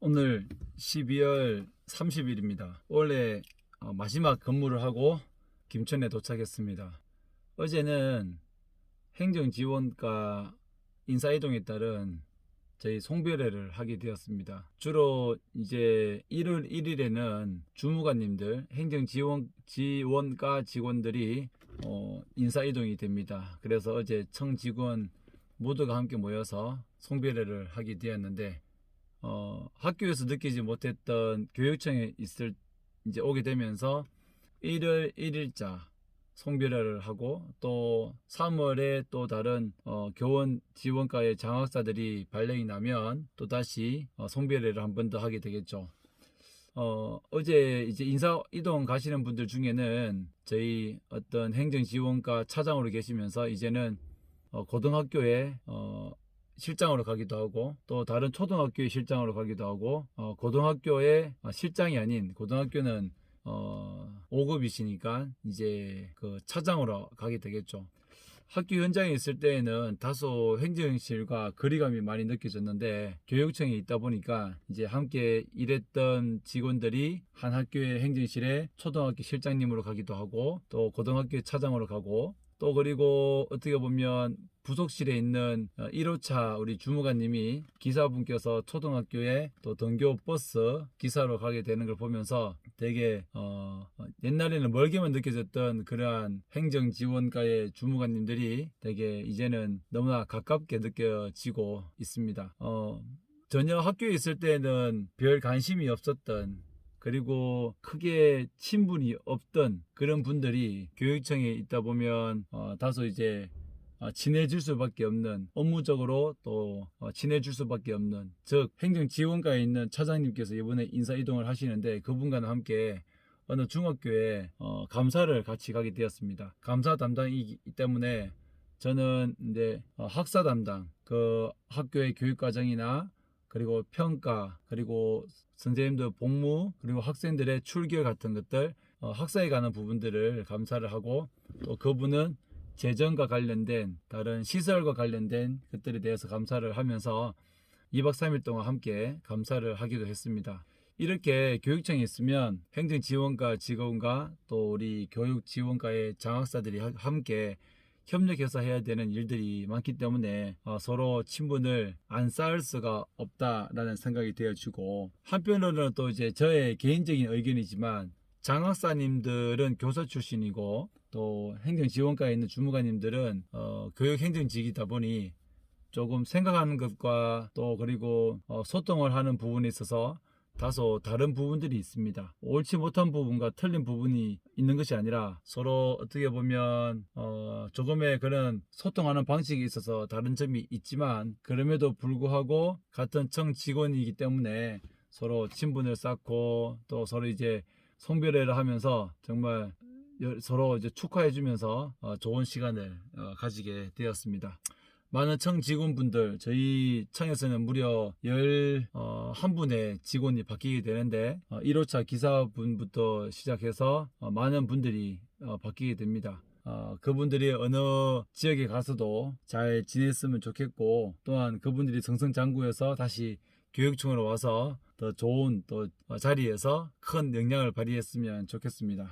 오늘 12월 30일입니다. 원래 어, 마지막 근무를 하고 김천에 도착했습니다. 어제는 행정지원과 인사이동에 따른 저희 송별회를 하게 되었습니다. 주로 이제 1월 1일에는 주무관님들, 행정지원, 지원과 직원들이 어, 인사이동이 됩니다. 그래서 어제 청 직원 모두가 함께 모여서 송별회를 하게 되었는데 어, 학교에서 느끼지 못했던 교육청에 있을 이제 오게 되면서 1월 1일자 송별회를 하고 또 3월에 또 다른 어, 교원 지원과의 장학사들이 발령이 나면 또 다시 어, 송별회를 한 번 더 하게 되겠죠. 어, 어제 이제 인사 이동 가시는 분들 중에는 저희 어떤 행정 지원과 차장으로 계시면서 이제는 어, 고등학교에 어, 실장으로 가기도 하고 또 다른 초등학교의 실장으로 가기도 하고 어, 고등학교의 아, 실장이 아닌 고등학교는 어, 5급이시니까 이제 그 차장으로 가게 되겠죠. 학교 현장에 있을 때에는 다소 행정실과 거리감이 많이 느껴졌는데 교육청에 있다 보니까 이제 함께 일했던 직원들이 한 학교의 행정실에 초등학교 실장님으로 가기도 하고 또 고등학교 차장으로 가고 또 그리고 어떻게 보면 부속실에 있는 1호차 우리 주무관님이 기사분께서 초등학교에 또 등교 버스 기사로 가게 되는 걸 보면서 되게 어 옛날에는 멀게만 느껴졌던 그러한 행정 지원과의 주무관님들이 되게 이제는 너무나 가깝게 느껴지고 있습니다. 어 전혀 학교에 있을 때는 별 관심이 없었던 그리고 크게 친분이 없던 그런 분들이 교육청에 있다 보면 어, 다소 이제 어, 친해질 수밖에 없는 업무적으로 또 어, 친해질 수밖에 없는 즉 행정지원과에 있는 차장님께서 이번에 인사 이동을 하시는데 그분과는 함께 어느 중학교에 어, 감사를 같이 가게 되었습니다. 감사 담당이기 때문에 저는 이제 어, 학사 담당 그 학교의 교육 과정이나 그리고 평가 그리고 선생님들 복무 그리고 학생들의 출결 같은 것들 어, 학사에 관한 부분들을 감사를 하고 또 그분은 재정과 관련된 다른 시설과 관련된 것들에 대해서 감사를 하면서 2박 3일 동안 함께 감사를 하기도 했습니다. 이렇게 교육청에 있으면 행정지원과 직원과 또 우리 교육지원과의 장학사들이 하- 함께 협력해서 해야 되는 일들이 많기 때문에 어, 서로 친분을 안 쌓을 수가 없다라는 생각이 되어지고 한편으로는 또 이제 저의 개인적인 의견이지만 장학사님들은 교사 출신이고 또 행정지원과에 있는 주무관님들은 어, 교육행정직이다 보니 조금 생각하는 것과 또 그리고 어, 소통을 하는 부분에 있어서 다소 다른 부분들이 있습니다. 옳지 못한 부분과 틀린 부분이 있는 것이 아니라 서로 어떻게 보면 어, 조금의 그런 소통하는 방식에 있어서 다른 점이 있지만 그럼에도 불구하고 같은 청 직원이기 때문에 서로 친분을 쌓고 또 서로 이제 송별회를 하면서 정말 여- 서로 이제 축하해주면서 어, 좋은 시간을 어, 가지게 되었습니다. 많은 청 직원분들 저희 청에서는 무려 11분의 직원이 바뀌게 되는데 어, 1호차 기사분부터 시작해서 어, 많은 분들이 어, 바뀌게 됩니다. 어, 그분들이 어느 지역에 가서도 잘 지냈으면 좋겠고 또한 그분들이 승승장구해서 다시 교육청으로 와서 더 좋은 또 어, 자리에서 큰 영향을 발휘했으면 좋겠습니다.